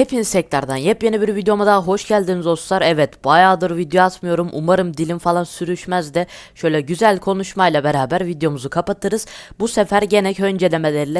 Hepiniz tekrardan yepyeni bir videoma daha hoş geldiniz dostlar. Evet bayağıdır video atmıyorum. Umarım dilim falan sürüşmez de şöyle güzel konuşmayla beraber videomuzu kapatırız. Bu sefer gene köy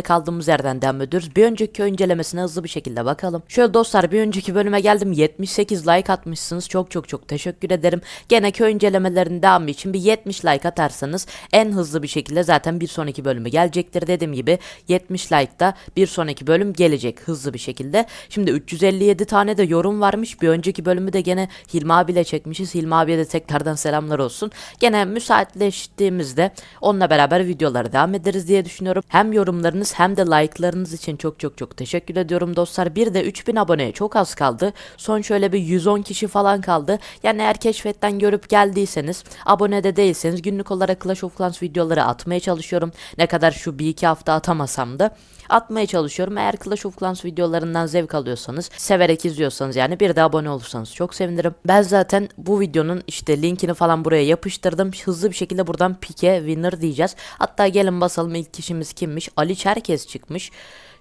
kaldığımız yerden devam ediyoruz. Bir önceki köy incelemesine hızlı bir şekilde bakalım. Şöyle dostlar bir önceki bölüme geldim. 78 like atmışsınız. Çok çok çok teşekkür ederim. Gene köy incelemelerinin devamı için bir 70 like atarsanız en hızlı bir şekilde zaten bir sonraki bölümü gelecektir. Dediğim gibi 70 like'da bir sonraki bölüm gelecek hızlı bir şekilde. Şimdi 357 tane de yorum varmış. Bir önceki bölümü de gene Hilmi abiyle çekmişiz. Hilmi abiye de tekrardan selamlar olsun. Gene müsaitleştiğimizde onunla beraber videolara devam ederiz diye düşünüyorum. Hem yorumlarınız hem de like'larınız için çok çok çok teşekkür ediyorum dostlar. Bir de 3000 aboneye çok az kaldı. Son şöyle bir 110 kişi falan kaldı. Yani eğer keşfetten görüp geldiyseniz abone de değilseniz günlük olarak Clash of Clans videoları atmaya çalışıyorum. Ne kadar şu bir iki hafta atamasam da atmaya çalışıyorum. Eğer Clash of Clans videolarından zevk alıyorsanız, severek izliyorsanız yani bir de abone olursanız çok sevinirim. Ben zaten bu videonun işte linkini falan buraya yapıştırdım. Hızlı bir şekilde buradan pike winner diyeceğiz. Hatta gelin basalım ilk kişimiz kimmiş? Ali Çerkez çıkmış.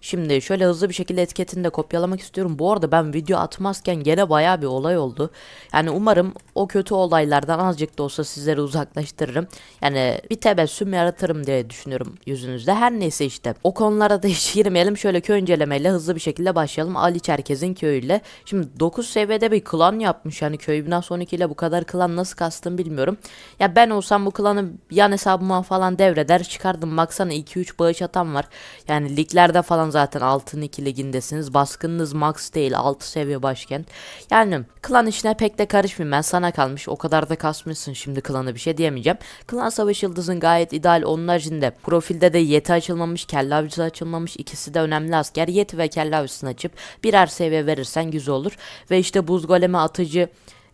Şimdi şöyle hızlı bir şekilde etiketini de kopyalamak istiyorum. Bu arada ben video atmazken gene baya bir olay oldu. Yani umarım o kötü olaylardan azıcık da olsa sizleri uzaklaştırırım. Yani bir tebessüm yaratırım diye düşünüyorum yüzünüzde. Her neyse işte o konulara da hiç girmeyelim. Şöyle köy incelemeyle hızlı bir şekilde başlayalım. Ali Çerkez'in köyüyle. Şimdi 9 seviyede bir klan yapmış. Yani köy binası 12 ile bu kadar klan nasıl kastım bilmiyorum. Ya ben olsam bu klanı yan hesabıma falan devreder çıkardım. Baksana 2-3 bağış atan var. Yani liglerde falan zaten altın 2 ligindesiniz. Baskınınız max değil 6 seviye başkent. Yani klan işine pek de karışmayayım ben sana kalmış. O kadar da kasmışsın şimdi klanı bir şey diyemeyeceğim. Klan savaş yıldızın gayet ideal. Onun haricinde profilde de yeti açılmamış, kelle avcısı açılmamış. İkisi de önemli asker. Yeti ve kelle avcısını açıp birer seviye verirsen güzel olur. Ve işte buz golemi atıcı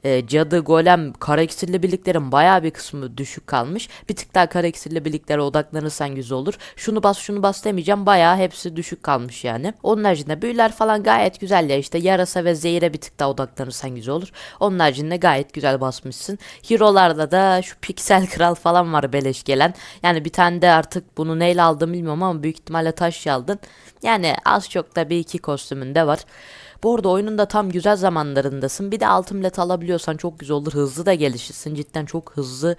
e, cadı, golem, kara iksirli birliklerin bayağı bir kısmı düşük kalmış. Bir tık daha kara iksirli birliklere odaklanırsan güzel olur. Şunu bas şunu bas demeyeceğim. Bayağı hepsi düşük kalmış yani. Onun haricinde büyüler falan gayet güzel ya. işte yarasa ve zehire bir tık daha odaklanırsan güzel olur. Onun haricinde gayet güzel basmışsın. Hero'larda da şu piksel kral falan var beleş gelen. Yani bir tane de artık bunu neyle aldım bilmiyorum ama büyük ihtimalle taş aldın. Yani az çok da bir iki kostümünde var. Bu arada oyunun da tam güzel zamanlarındasın. Bir de altın bilet alabiliyorsan çok güzel olur. Hızlı da gelişirsin. Cidden çok hızlı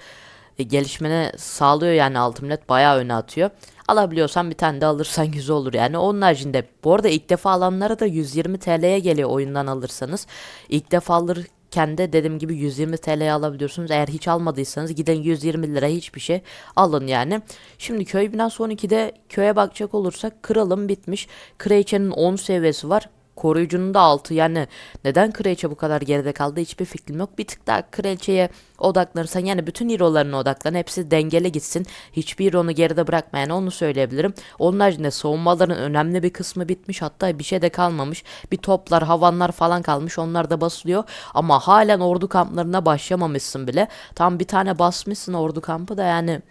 e, gelişmene sağlıyor yani altın bilet. Bayağı öne atıyor. Alabiliyorsan bir tane de alırsan güzel olur yani. Onun haricinde bu arada ilk defa alanlara da 120 TL'ye geliyor oyundan alırsanız. İlk defa alırken de dediğim gibi 120 TL'ye alabiliyorsunuz. Eğer hiç almadıysanız gidin 120 lira hiçbir şey alın yani. Şimdi köy binası 12'de köye bakacak olursak kralım bitmiş. Kraliçenin 10 seviyesi var. Koruyucunun da 6 yani neden kraliçe bu kadar geride kaldı hiçbir fikrim yok. Bir tık daha kraliçeye odaklanırsan yani bütün hero'larına odaklan hepsi dengeli gitsin. Hiçbir hero'nu geride bırakma yani onu söyleyebilirim. Onun haricinde savunmaların önemli bir kısmı bitmiş hatta bir şey de kalmamış. Bir toplar havanlar falan kalmış onlar da basılıyor. Ama halen ordu kamplarına başlamamışsın bile. Tam bir tane basmışsın ordu kampı da yani...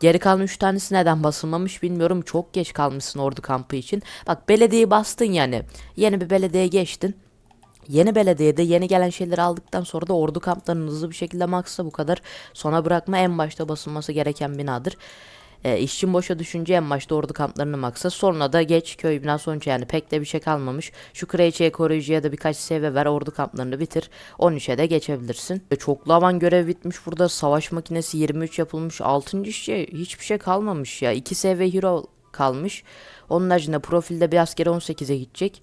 Geri kalan 3 tanesi neden basılmamış bilmiyorum. Çok geç kalmışsın ordu kampı için. Bak belediyeyi bastın yani. Yeni bir belediyeye geçtin. Yeni belediyede yeni gelen şeyleri aldıktan sonra da ordu kamplarının hızlı bir şekilde maksa bu kadar sona bırakma en başta basılması gereken binadır. E, işçin boşa düşünce en başta ordu kamplarını maksa sonra da geç köy bina sonuç yani pek de bir şey kalmamış. Şu kraliçeye koruyucuya da birkaç seviye ver ordu kamplarını bitir 13'e de geçebilirsin. E, çoklu avan görev bitmiş burada savaş makinesi 23 yapılmış 6. işçi hiçbir şey kalmamış ya 2 seviye hero kalmış. Onun haricinde profilde bir askeri 18'e gidecek.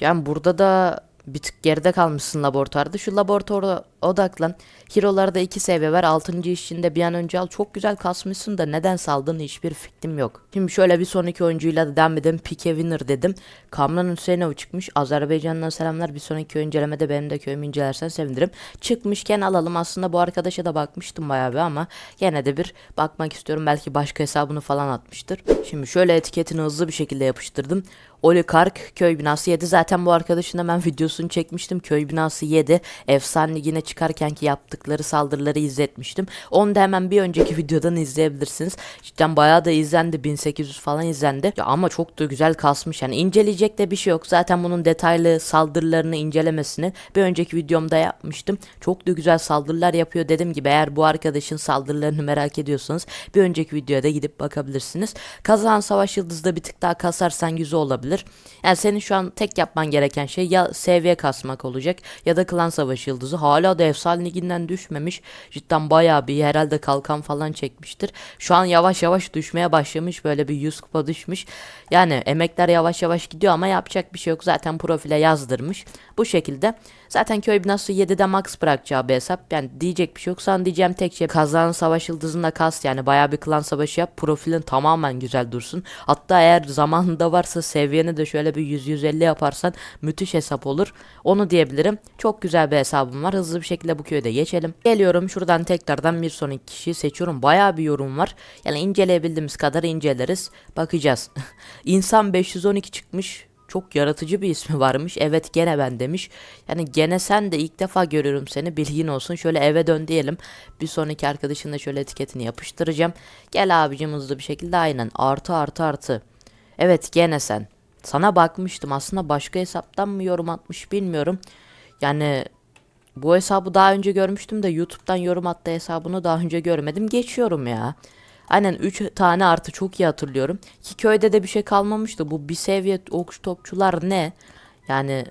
Yani burada da bir tık geride kalmışsın laboratuvarda. Şu laboratuvara odaklan. Hero'larda 2 seviye ver. 6. işinde bir an önce al. Çok güzel kasmışsın da neden saldığını hiçbir fikrim yok. Şimdi şöyle bir sonraki oyuncuyla da devam edelim. Pike Winner dedim. Kamran Hüseyinov çıkmış. Azerbaycan'dan selamlar. Bir sonraki incelemede benim de köyümü incelersen sevinirim. Çıkmışken alalım. Aslında bu arkadaşa da bakmıştım bayağı bir ama yine de bir bakmak istiyorum. Belki başka hesabını falan atmıştır. Şimdi şöyle etiketini hızlı bir şekilde yapıştırdım. Olikark köy binası 7 zaten bu arkadaşın hemen videosunu çekmiştim köy binası 7 efsane ligine çıkarkenki yaptıkları saldırıları izletmiştim. Onu da hemen bir önceki videodan izleyebilirsiniz. Cidden bayağı da izlendi. 1800 falan izlendi. Ya ama çok da güzel kasmış. Yani inceleyecek de bir şey yok. Zaten bunun detaylı saldırılarını incelemesini bir önceki videomda yapmıştım. Çok da güzel saldırılar yapıyor dediğim gibi eğer bu arkadaşın saldırılarını merak ediyorsanız bir önceki videoya da gidip bakabilirsiniz. Kazan Savaş Yıldız'da bir tık daha kasarsan güzel olabilir. Yani senin şu an tek yapman gereken şey ya seviye kasmak olacak ya da Klan Savaş Yıldızı. Hala da efsane liginden düşmemiş. Cidden bayağı bir herhalde kalkan falan çekmiştir. Şu an yavaş yavaş düşmeye başlamış. Böyle bir 100 kupa düşmüş. Yani emekler yavaş yavaş gidiyor ama yapacak bir şey yok. Zaten profile yazdırmış. Bu şekilde. Zaten köy binası 7'de max bırakacağı bir hesap. Yani diyecek bir şey yok. Sana diyeceğim tek şey kazan savaş yıldızında kas yani bayağı bir klan savaşı yap. Profilin tamamen güzel dursun. Hatta eğer zamanında varsa seviyeni de şöyle bir 100-150 yaparsan müthiş hesap olur. Onu diyebilirim. Çok güzel bir hesabım var. Hızlı bir şekilde bu köyde geçelim. Geliyorum şuradan tekrardan bir sonraki kişiyi seçiyorum. Bayağı bir yorum var. Yani inceleyebildiğimiz kadar inceleriz. Bakacağız. İnsan 512 çıkmış. Çok yaratıcı bir ismi varmış. Evet gene ben demiş. Yani gene sen de ilk defa görüyorum seni. Bilgin olsun. Şöyle eve dön diyelim. Bir sonraki arkadaşın da şöyle etiketini yapıştıracağım. Gel abicim hızlı bir şekilde aynen. Artı artı artı. Evet gene sen. Sana bakmıştım. Aslında başka hesaptan mı yorum atmış bilmiyorum. Yani bu hesabı daha önce görmüştüm de YouTube'dan yorum attığı hesabını daha önce görmedim. Geçiyorum ya. Aynen 3 tane artı çok iyi hatırlıyorum. Ki köyde de bir şey kalmamıştı. Bu bir seviye okçu topçular ne? Yani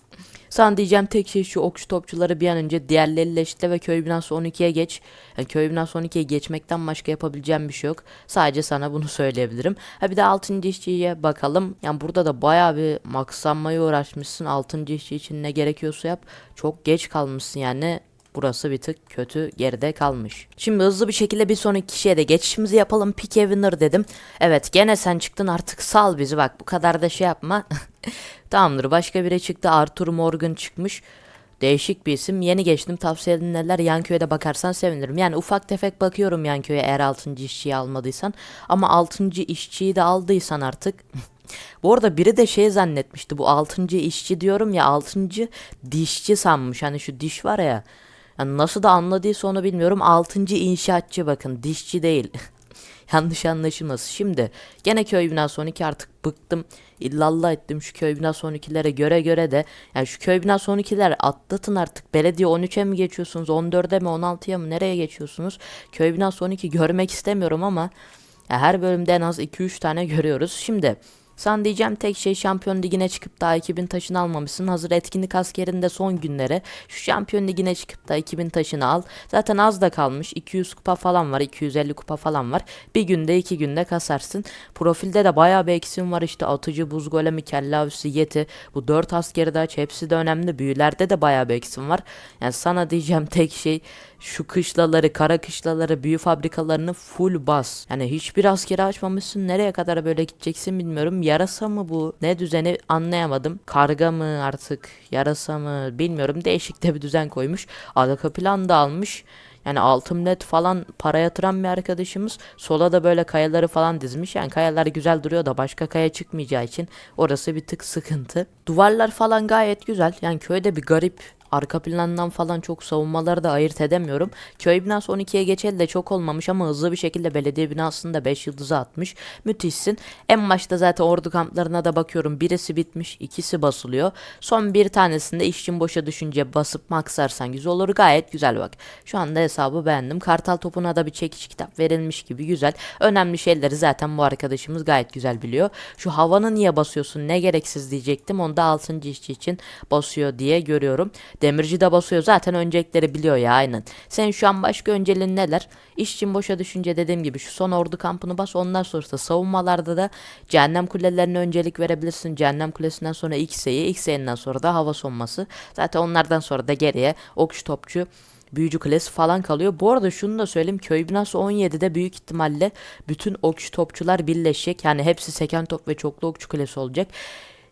sana diyeceğim tek şey şu okçu topçuları bir an önce diğerleriyle eşitle ve köy binası 12'ye geç. Yani köy binası 12'ye geçmekten başka yapabileceğim bir şey yok. Sadece sana bunu söyleyebilirim. Ha bir de 6. işçiye bakalım. Yani burada da baya bir maksanmaya uğraşmışsın. 6. işçi için ne gerekiyorsa yap. Çok geç kalmışsın yani. Burası bir tık kötü geride kalmış. Şimdi hızlı bir şekilde bir sonraki kişiye de geçişimizi yapalım. Pick a winner dedim. Evet gene sen çıktın artık sal bizi bak bu kadar da şey yapma. Tamamdır başka biri çıktı Arthur Morgan çıkmış. Değişik bir isim. Yeni geçtim. Tavsiye edenler Yanköy'e de bakarsan sevinirim. Yani ufak tefek bakıyorum Yanköy'e eğer 6. işçiyi almadıysan. Ama 6. işçiyi de aldıysan artık. bu arada biri de şey zannetmişti. Bu 6. işçi diyorum ya 6. dişçi sanmış. Hani şu diş var ya. Yani nasıl da anladıysa onu bilmiyorum. 6. inşaatçı bakın dişçi değil. Yanlış anlaşılması. Şimdi gene köy binası 12 artık bıktım. İllallah ettim şu köy binası 12'lere göre göre de. Yani şu köy binası 12'ler atlatın artık. Belediye 13'e mi geçiyorsunuz? 14'e mi 16'ya mı? Nereye geçiyorsunuz? Köy binası 12 görmek istemiyorum ama ya her bölümde en az 2-3 tane görüyoruz. Şimdi sana diyeceğim tek şey şampiyon ligine çıkıp daha 2000 taşını almamışsın. Hazır etkinlik askerinde son günlere şu şampiyon ligine çıkıp da 2000 taşını al. Zaten az da kalmış. 200 kupa falan var. 250 kupa falan var. Bir günde iki günde kasarsın. Profilde de bayağı bir eksim var işte. Atıcı, buz golemi, kelle avcısı, yeti. Bu 4 askeri de aç. Hepsi de önemli. Büyülerde de bayağı bir eksim var. Yani sana diyeceğim tek şey şu kışlaları, kara kışlaları, büyü fabrikalarını full bas. Yani hiçbir askeri açmamışsın. Nereye kadar böyle gideceksin bilmiyorum. Yarasa mı bu? Ne düzeni anlayamadım. Karga mı artık? Yarasa mı? Bilmiyorum. Değişik de bir düzen koymuş. Arka plan da almış. Yani altın net falan para yatıran bir arkadaşımız. Sola da böyle kayaları falan dizmiş. Yani kayalar güzel duruyor da başka kaya çıkmayacağı için orası bir tık sıkıntı. Duvarlar falan gayet güzel. Yani köyde bir garip Arka plandan falan çok savunmaları da ayırt edemiyorum. Köy binası 12'ye geçeli de çok olmamış ama hızlı bir şekilde belediye binasında 5 yıldızı atmış. Müthişsin. En başta zaten ordu kamplarına da bakıyorum. Birisi bitmiş, ikisi basılıyor. Son bir tanesinde işçin boşa düşünce basıp maksarsan güzel olur. Gayet güzel bak. Şu anda hesabı beğendim. Kartal topuna da bir çekiş kitap verilmiş gibi güzel. Önemli şeyleri zaten bu arkadaşımız gayet güzel biliyor. Şu havanı niye basıyorsun ne gereksiz diyecektim. Onu da 6. işçi için basıyor diye görüyorum. Demirci de basıyor. Zaten öncelikleri biliyor ya aynen. Senin şu an başka önceliğin neler? İşçin boşa düşünce dediğim gibi şu son ordu kampını bas. Ondan sonra da savunmalarda da cehennem kulelerine öncelik verebilirsin. Cehennem kulesinden sonra X'e'yi, X'e'yinden sonra da hava sonması. Zaten onlardan sonra da geriye okçu topçu büyücü kulesi falan kalıyor. Bu arada şunu da söyleyeyim. Köy binası 17'de büyük ihtimalle bütün okçu topçular birleşecek. Yani hepsi seken top ve çoklu okçu kulesi olacak.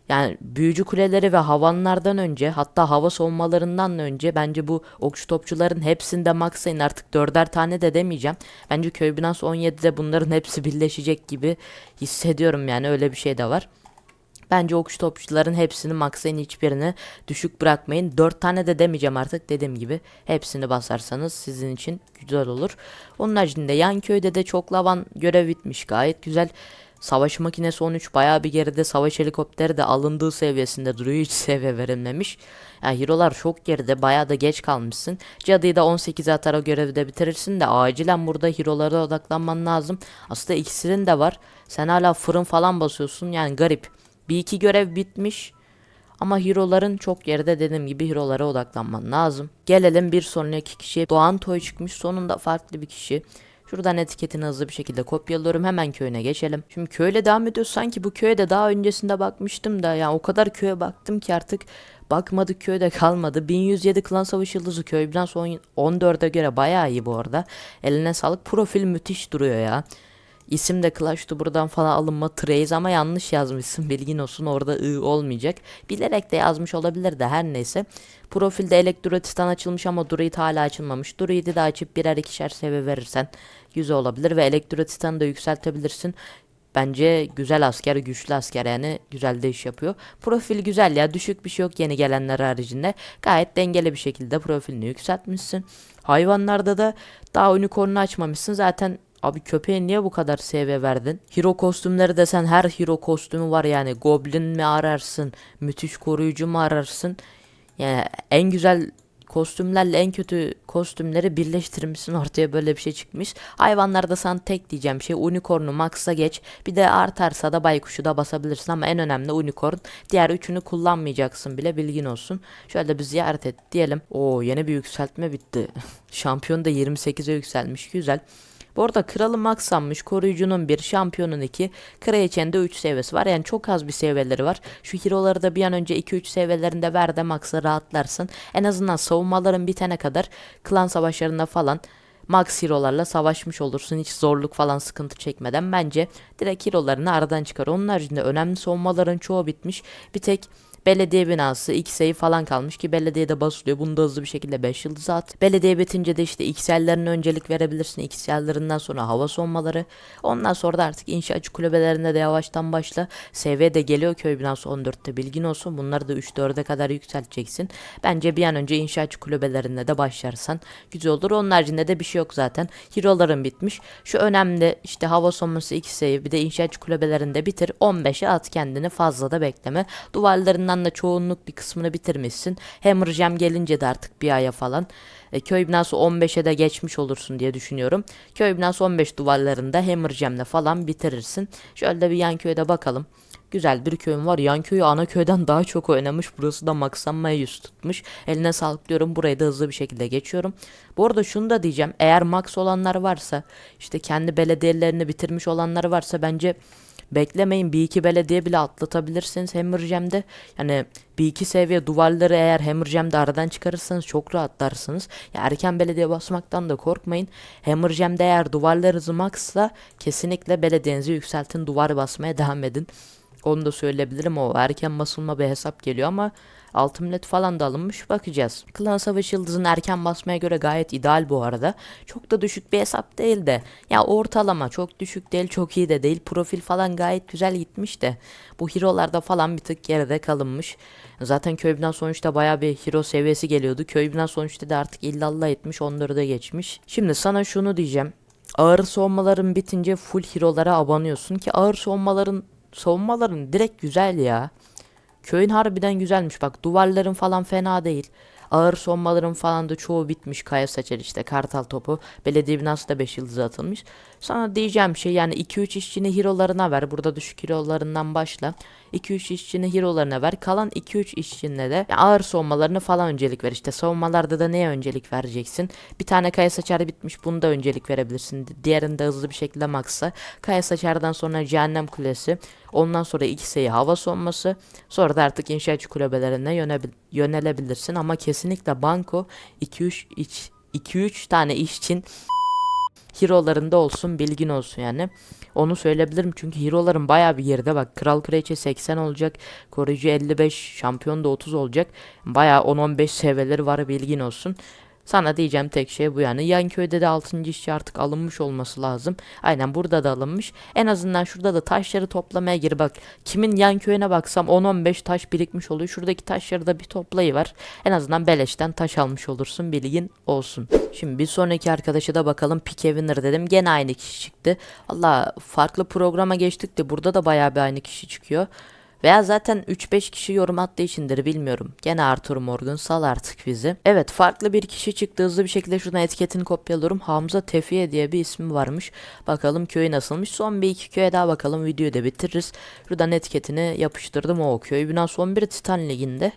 Yani büyücü kuleleri ve havanlardan önce hatta hava savunmalarından önce bence bu okçu topçuların hepsinde maksayın artık dörder tane de demeyeceğim. Bence köy binası 17'de bunların hepsi birleşecek gibi hissediyorum yani öyle bir şey de var. Bence okçu topçuların hepsini maksayın hiçbirini düşük bırakmayın. 4 tane de demeyeceğim artık dediğim gibi. Hepsini basarsanız sizin için güzel olur. Onun haricinde yan köyde de çok lavan görev bitmiş gayet güzel. Savaş makinesi 13 bayağı bir geride savaş helikopteri de alındığı seviyesinde duruyor hiç seviye verilmemiş. Yani hero'lar çok geride bayağı da geç kalmışsın. Cadıyı da 18'e atar o görevi de bitirirsin de acilen burada hero'lara odaklanman lazım. Aslında ikisinin de var. Sen hala fırın falan basıyorsun yani garip. Bir iki görev bitmiş. Ama hero'ların çok geride dediğim gibi hero'lara odaklanman lazım. Gelelim bir sonraki kişiye. Doğan Toy çıkmış sonunda farklı bir kişi. Şuradan etiketini hızlı bir şekilde kopyalıyorum. Hemen köyüne geçelim. Şimdi köyle devam ediyoruz. Sanki bu köye de daha öncesinde bakmıştım da. Yani o kadar köye baktım ki artık bakmadık köyde kalmadı. 1107 Klan Savaşı Yıldızı köy biraz 14'e göre bayağı iyi bu arada. Eline sağlık. Profil müthiş duruyor ya. İsim de Clash to buradan falan alınma Trace ama yanlış yazmışsın bilgin olsun orada I olmayacak. Bilerek de yazmış olabilir de her neyse. Profilde Elektrotistan açılmış ama Druid hala açılmamış. Druid'i de açıp birer ikişer seviye verirsen güzel olabilir ve Elektrotistan'ı da yükseltebilirsin. Bence güzel asker, güçlü asker yani güzel de iş yapıyor. Profil güzel ya düşük bir şey yok yeni gelenler haricinde. Gayet dengeli bir şekilde profilini yükseltmişsin. Hayvanlarda da daha unicorn'u açmamışsın. Zaten Abi köpeğe niye bu kadar CV verdin? Hero kostümleri desen her hero kostümü var yani. Goblin mi ararsın? Müthiş koruyucu mu ararsın? Yani en güzel kostümlerle en kötü kostümleri birleştirmişsin ortaya böyle bir şey çıkmış. Hayvanlarda sana tek diyeceğim şey unicorn'u max'a geç. Bir de artarsa da baykuşu da basabilirsin ama en önemli unicorn. Diğer üçünü kullanmayacaksın bile bilgin olsun. Şöyle bir ziyaret et diyelim. Oo yeni bir yükseltme bitti. Şampiyon da 28'e yükselmiş güzel. Bu arada kralı maksanmış. Koruyucunun bir, şampiyonun iki. Kraliçenin de 3 seviyesi var. Yani çok az bir seviyeleri var. Şu hero'ları da bir an önce 2-3 seviyelerinde ver de maksa rahatlarsın. En azından savunmaların bitene kadar klan savaşlarında falan max hero'larla savaşmış olursun. Hiç zorluk falan sıkıntı çekmeden. Bence direkt hero'larını aradan çıkar. Onun haricinde önemli savunmaların çoğu bitmiş. Bir tek Belediye binası X sayı falan kalmış ki belediyede basılıyor. Bunu da hızlı bir şekilde 5 yıldız at. Belediye bitince de işte XL'lerine öncelik verebilirsin. XL'lerinden sonra hava sonmaları. Ondan sonra da artık inşaatçı kulübelerinde de yavaştan başla. SV de geliyor köy binası 14'te bilgin olsun. Bunları da 3-4'e kadar yükselteceksin. Bence bir an önce inşaatçı kulübelerinde de başlarsan güzel olur. Onun haricinde de bir şey yok zaten. Hero'ların bitmiş. Şu önemli işte hava sonması X sayı bir de inşaatçı kulübelerinde bitir. 15'e at kendini fazla da bekleme. Duvarlarından da çoğunluk bir kısmını bitirmişsin. Hammer Jam gelince de artık bir aya falan. E, köy binası 15'e de geçmiş olursun diye düşünüyorum. Köy binası 15 duvarlarında Hammer Jam'le falan bitirirsin. Şöyle de bir yan köyde bakalım. Güzel bir köyüm var. Yan köyü ana köyden daha çok oynamış. Burası da maksanmaya yüz tutmuş. Eline sağlık diyorum. Burayı da hızlı bir şekilde geçiyorum. Bu arada şunu da diyeceğim. Eğer max olanlar varsa işte kendi belediyelerini bitirmiş olanlar varsa bence Beklemeyin bir iki belediye bile atlatabilirsiniz Hammerjam'de. Yani bir iki seviye duvarları eğer Hammerjam'de aradan çıkarırsanız çok rahatlarsınız. Ya erken belediye basmaktan da korkmayın. Hammerjam'de eğer duvarlarınız maxsa kesinlikle belediyenizi yükseltin duvar basmaya devam edin. Onu da söyleyebilirim o erken basılma bir hesap geliyor ama Altın millet falan da alınmış bakacağız. Klan Savaş Yıldız'ın erken basmaya göre gayet ideal bu arada. Çok da düşük bir hesap değil de. Ya ortalama çok düşük değil çok iyi de değil. Profil falan gayet güzel gitmiş de. Bu hero'larda falan bir tık geride kalınmış. Zaten köy sonuçta baya bir hero seviyesi geliyordu. Köy sonuçta da artık illallah etmiş onları da geçmiş. Şimdi sana şunu diyeceğim. Ağır soğumaların bitince full hero'lara abanıyorsun ki ağır soğumaların savunmaların direkt güzel ya. Köyün harbiden güzelmiş bak duvarların falan fena değil. Ağır sonmaların falan da çoğu bitmiş. Kaya saçar işte kartal topu. Belediye binası da 5 yıldız atılmış. Sana diyeceğim şey yani 2-3 işçini hero'larına ver. Burada düşük hero'larından başla. 2-3 işçini hero'larına ver. Kalan 2-3 işçinle de ağır savunmalarını falan öncelik ver. İşte savunmalarda da neye öncelik vereceksin? Bir tane kaya saçar bitmiş bunu da öncelik verebilirsin. Diğerinde hızlı bir şekilde maksa. Kaya saçardan sonra cehennem kulesi. Ondan sonra ikisi hava sonması. Sonra da artık inşaatçı kulübelerine yönelebilirsin. Ama kesinlikle banko 2-3 iç 2-3 tane işçin hero'larında olsun bilgin olsun yani. Onu söyleyebilirim çünkü hero'ların baya bir yerde bak. Kral Kraliçe 80 olacak. Koruyucu 55. Şampiyon da 30 olacak. Baya 10-15 seviyeleri var bilgin olsun. Sana diyeceğim tek şey bu yani. Yan köyde de 6. işçi artık alınmış olması lazım. Aynen burada da alınmış. En azından şurada da taşları toplamaya gir bak. Kimin yan köyüne baksam 10-15 taş birikmiş oluyor. Şuradaki taşları da bir toplayıver. En azından beleşten taş almış olursun bilgin olsun. Şimdi bir sonraki arkadaşa da bakalım pick winner dedim. Gene aynı kişi çıktı. Valla farklı programa geçtik de burada da bayağı bir aynı kişi çıkıyor. Veya zaten 3-5 kişi yorum attığı içindir bilmiyorum. Gene Arthur Morgan sal artık bizi. Evet farklı bir kişi çıktı hızlı bir şekilde şuradan etiketini kopyalıyorum. Hamza Tefiye diye bir ismi varmış. Bakalım köyü nasılmış. Son bir iki köye daha bakalım videoyu da bitiririz. Şuradan etiketini yapıştırdım o köy. Bina son bir Titan Ligi'nde.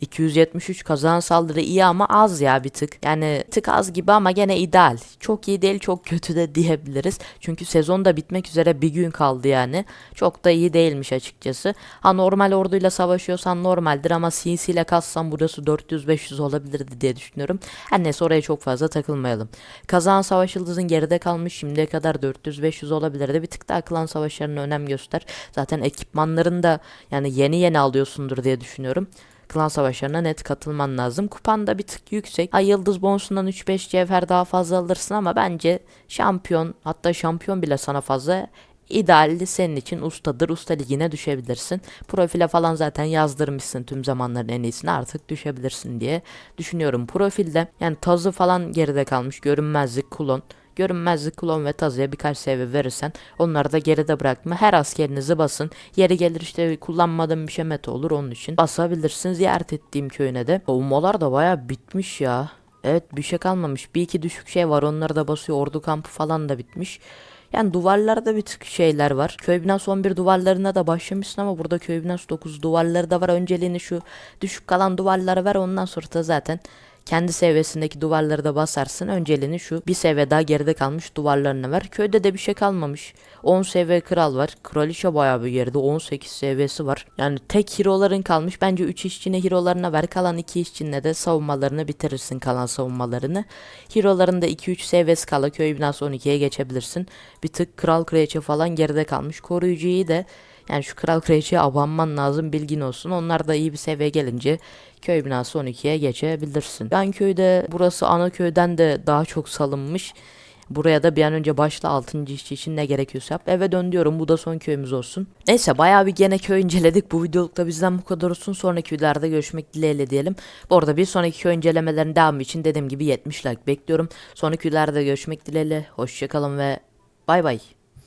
273 kazanan saldırı iyi ama az ya bir tık. Yani tık az gibi ama gene ideal. Çok iyi değil çok kötü de diyebiliriz. Çünkü sezon da bitmek üzere bir gün kaldı yani. Çok da iyi değilmiş açıkçası. Ha normal orduyla savaşıyorsan normaldir ama CC ile kassan burası 400-500 olabilirdi diye düşünüyorum. Her neyse oraya çok fazla takılmayalım. Kazanan savaş yıldızın geride kalmış şimdiye kadar 400-500 olabilirdi. Bir tık daha klan savaşlarına önem göster. Zaten ekipmanların da yani yeni yeni alıyorsundur diye düşünüyorum klan savaşlarına net katılman lazım. Kupan da bir tık yüksek. Ay yıldız bonusundan 3-5 cevher daha fazla alırsın ama bence şampiyon hatta şampiyon bile sana fazla idealli senin için ustadır. Usta ligine düşebilirsin. Profile falan zaten yazdırmışsın tüm zamanların en iyisini artık düşebilirsin diye düşünüyorum. Profilde yani tazı falan geride kalmış. Görünmezlik, kulon. Görünmezlik, klon ve tazıya birkaç seviye verirsen onları da geride bırakma. Her askerinizi basın. Yeri gelir işte kullanmadığım bir şey meta olur onun için. Basabilirsin ziyaret ettiğim köyüne de. Savunmalar da baya bitmiş ya. Evet bir şey kalmamış. Bir iki düşük şey var onları da basıyor. Ordu kampı falan da bitmiş. Yani duvarlarda bir tık şeyler var. Köy binası 11 duvarlarına da başlamışsın ama burada köy binası 9 duvarları da var. Önceliğini şu düşük kalan duvarlara ver ondan sonra da zaten kendi seviyesindeki duvarları da basarsın. Önceliğini şu bir seviye daha geride kalmış duvarlarına ver. Köyde de bir şey kalmamış. 10 seviye kral var. Kraliçe bayağı bir geride. 18 seviyesi var. Yani tek hero'ların kalmış. Bence 3 işçine hero'larına ver. Kalan 2 işçinle de savunmalarını bitirirsin kalan savunmalarını. Hero'ların da 2-3 seviyesi kala köy binası 12'ye geçebilirsin. Bir tık kral kraliçe falan geride kalmış. Koruyucuyu da yani şu kral kraliçeye abanman lazım bilgin olsun. Onlar da iyi bir seviye gelince köy binası 12'ye geçebilirsin. Ben köyde burası ana köyden de daha çok salınmış. Buraya da bir an önce başla 6. işçi için ne gerekiyorsa yap. Eve dön diyorum bu da son köyümüz olsun. Neyse bayağı bir gene köy inceledik. Bu videolukta bizden bu kadar olsun. Sonraki videolarda görüşmek dileğiyle diyelim. Bu arada bir sonraki köy incelemelerin devamı için dediğim gibi 70 like bekliyorum. Sonraki videolarda görüşmek dileğiyle. Hoşçakalın ve bay bay.